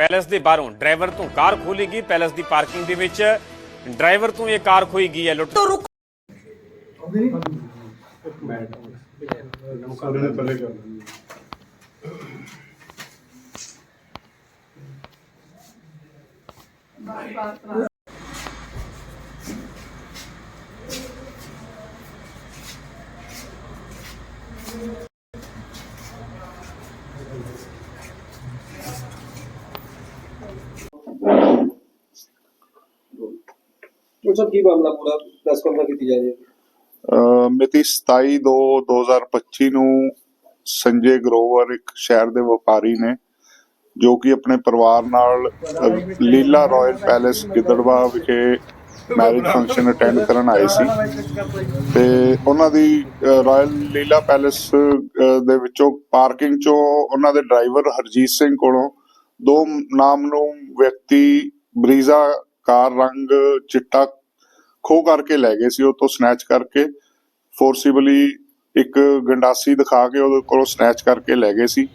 Palace ਦੇ ਬਾਹਰੋਂ driver ਤੋਂ ਕਾਰ ਖੋਲੀ ਗਈ ਪੈਲੇਸ ਦੀ ਪਾਰਕਿੰਗ ਦੇ ਵਿੱਚ ਡਰਾਈਵਰ ਤੋਂ ਇਹ ਕਾਰ ਖੋਈ ਗਈ ਹੈ। ਲੁੱਟ ਸਾਰੇ ਨੇ ਪਹਿਲੇ ਕਰ ਕੀ ਮਾਮਲਾ ਪੂਰਾ? ਪ੍ਰੈਸ ਕਾਨਫਰੰਸ ਕੀਤੀ ਜਾ ਰਹੀ ਹੈ। ਅਹ ਮਿਤੀ 27 2 2025 ਨੂੰ ਸੰਜੇ ਗਰੋਵਰ ਇੱਕ ਸ਼ਹਿਰ ਦੇ ਵਪਾਰੀ ਨੇ ਜੋ ਕਿ ਆਪਣੇ ਪਰਿਵਾਰ ਨਾਲ ਅਹ, ਲੀਲਾ ਰਾਇਲ ਪੈਲੇਸ ਗਿੱਦੜਵਾ ਵਿਖੇ ਮੈਰਿਜ ਫੰਕਸ਼ਨ ਅਟੈਂਡ ਕਰਨ ਆਏ ਸੀ। ਤੇ ਉਹਨਾਂ ਦੀ ਰਾਇਲ ਲੀਲਾ ਪੈਲੇਸ ਅਹ, ਦੇ ਵਿੱਚੋਂ ਪਾਰਕਿੰਗ ਚੋਂ ਉਹਨਾਂ ਦੇ ਡਰਾਈਵਰ ਹਰਜੀਤ ਸਿੰਘ ਕੋਲੋਂ ਦੋ ਨਾਮ ਨੂੰ ਵਿਅਕਤੀ ਬਰੀਜ਼ਾ ਕਾਰ ਰੰਗ ਚਿੱਟਾ ਖੋ ਕਰਕੇ ਲੈ ਗਏ ਸੀ, ਉਹ ਤੋਂ ਸਨੈਚ ਕਰਕੇ ਫੋਰਸੀਬਲੀ ਇੱਕ ਗੰਡਾਸੀ ਦਿਖਾ ਕੇ ਉਹਦੇ ਕੋਲੋਂ ਸਨੈਚ ਕਰਕੇ ਲੈ ਗਏ ਸੀ,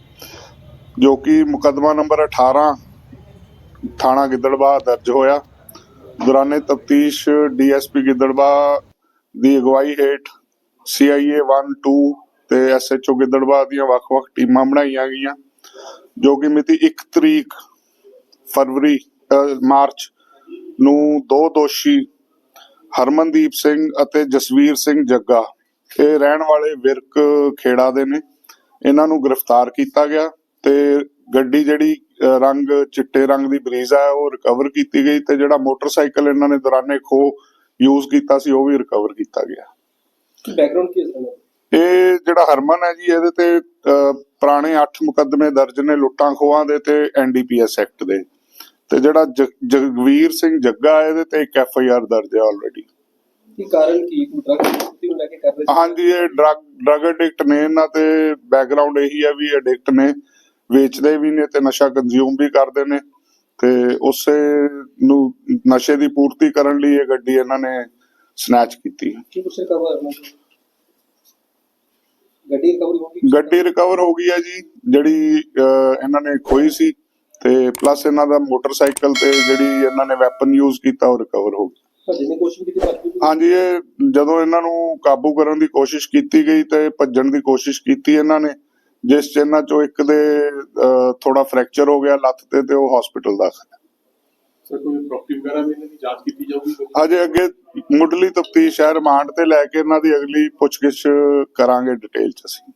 ਜੋ ਕਿ ਮੁਕੱਦਮਾ ਨੰਬਰ 18 ਥਾਣਾ ਗਿੱਦੜਬਾਹ ਦਰਜ ਹੋਇਆ। ਦੌਰਾਨੇ ਤਫਤੀਸ਼ ਡੀਐਸਪੀ ਗਿੱਦੜਬਾਹ ਦੀ ਅਗਵਾਈ ਹੇਠ ਸੀਆਈਏ 1 2 ਤੇ ਐਸਐਚਓ ਗਿੱਦੜਬਾਹ ਦੀਆਂ ਵੱਖ-ਵੱਖ ਟੀਮਾਂ ਬਣਾਈਆਂ ਗਈਆਂ, ਜੋ ਕਿ ਮਿਤੀ 1 ਤਰੀਕ ਫਰਵਰੀ ਮਾਰਚ ਨੂੰ ਦੋ ਦੋਸ਼ੀ ਹਰਮਨਦੀਪ ਸਿੰਘ ਅਤੇ ਜਸਵੀਰ ਸਿੰਘ ਜੱਗਾ। ਇਹ ਰਹਿਣ ਵਾਲੇ ਵਿਰਕ ਖੇੜਾ ਦੇ ਨੇ। ਇਹਨਾਂ ਨੂੰ ਗ੍ਰਿਫਤਾਰ ਕੀਤਾ ਗਿਆ ਤੇ ਗੱਡੀ ਜਿਹੜੀ ਰੰਗ ਚਿੱਟੇ ਰੰਗ ਦੀ ਬਰੀਜ਼ਾ ਹੈ ਉਹ ਰਿਕਵਰ ਕੀਤੀ ਗਈ ਤੇ ਜਿਹੜਾ ਮੋਟਰਸਾਈਕਲ ਇਹਨਾਂ ਨੇ ਦੌਰਾਨੇ ਖੋ ਯੂਜ਼ ਕੀਤਾ ਸੀ ਉਹ ਵੀ ਰਿਕਵਰ ਕੀਤਾ ਗਿਆ। ਬੈਕਗ੍ਰਾਉਂਡ ਕੀ ਹੈ ਸਰ? ਇਹ ਜਿਹੜਾ ਹਰਮਨ ਹੈ ਜੀ ਇਹਦੇ ਤੇ ਪੁਰਾਣੇ 8 ਮੁਕੱਦਮੇ ਦਰਜ ਨੇ ਲੁੱਟਾਂ ਖੋਹਾਂ ਦੇ ਤੇ ਐਨਡੀਪੀਐਸ ਐਕਟ ਦੇ। ਤੇ ਜਿਹੜਾ ਜਗ- ਜਗਵੀਰ ਸਿੰਘ ਜੱਗਾ ਇਹਦੇ ਤੇ ਇੱਕ ਐਫ ਆਈ ਆਰ ਦਰਜ ਹੈ ਆਲਰੇਡੀ ਕੀ ਕਾਰਨ ਕੀ? ਕੋਈ ਡਰਗ ਦੀ ਨੂੰ ਲੈ ਕੇ ਕਰ ਰਹੇ ਸੀ? ਹਾਂਜੀ ਇਹ ਡਰਗ ਡਰਗ ਐਡਿਕਟ ਨੇ ਇਹਨਾਂ ਤੇ ਬੈਕਗ੍ਰਾਉਂਡ ਇਹੀ ਹੈ ਵੀ ਐਡਿਕਟ ਨੇ ਵੇਚਦੇ ਵੀ ਨੇ ਤੇ ਨਸ਼ਾ ਕੰਜ਼ਿਊਮ ਵੀ ਕਰਦੇ ਨੇ ਤੇ ਉਸੇ ਨੂੰ ਨਸ਼ੇ ਦੀ ਪੂਰਤੀ ਕਰਨ ਲਈ ਇਹ ਗੱਡੀ ਇਹਨਾਂ ਨੇ ਸਨੈਚ ਕੀਤੀ ਕੀ ਕੁਛ ਰਿਕਵਰ ਗੱਡੀ ਰਿਕਵਰੀ ਹੋ ਗਈ? ਗੱਡੀ ਰਿਕਵਰ ਹੋ ਗਈ ਹੈ ਜੀ ਜਿਹੜੀ ਇਹਨਾਂ ਨੇ ਖੋਈ ਸੀ। ਤੇ ਪਲੱਸ ਇਹਨਾਂ ਦਾ ਮੋਟਰਸਾਈਕਲ ਤੇ ਜਿਹੜੀ ਇਹਨਾਂ ਨੇ ਵੈਪਨ ਯੂਜ਼ ਕੀਤਾ ਉਹ ਰਿਕਵਰ ਹੋ ਗਈ ਭੱਜਣ ਦੀ ਕੋਸ਼ਿਸ਼ ਕੀਤੀ ਹਾਂਜੀ ਇਹ ਜਦੋਂ ਇਹਨਾਂ ਨੂੰ ਕਾਬੂ ਕਰਨ ਦੀ ਕੋਸ਼ਿਸ਼ ਕੀਤੀ ਗਈ ਤੇ ਭੱਜਣ ਦੀ ਕੋਸ਼ਿਸ਼ ਕੀਤੀ ਇਹਨਾਂ ਨੇ ਜਿਸ ਚ ਇਹਨਾਂ ਚੋਂ ਇੱਕ ਦੇ ਥੋੜਾ ਫ੍ਰੈਕਚਰ ਹੋ ਗਿਆ ਲੱਤ ਤੇ ਤੇ ਉਹ ਹਸਪੀਟਲ ਦਾਖਲ ਹੈ। ਸਰ ਕੋਈ ਪ੍ਰੋਪਰਟੀ ਵਗੈਰਾ ਵੀ ਇਹਨਾਂ ਦੀ ਜਾਂਚ ਕੀਤੀ ਜਾਊਗੀ? ਅਜੇ ਅੱਗੇ ਮੁੱਢਲੀ ਤਫਤੀਸ਼ ਹੈ ਰਿਮਾਂਡ ਤੇ ਲੈ ਕੇ ਇਹਨਾਂ ਦੀ ਅਗਲੀ ਪੁੱਛਗਿੱਛ ਕਰਾਂਗੇ ਡਿਟੇਲ ਚ ਅਸੀਂ।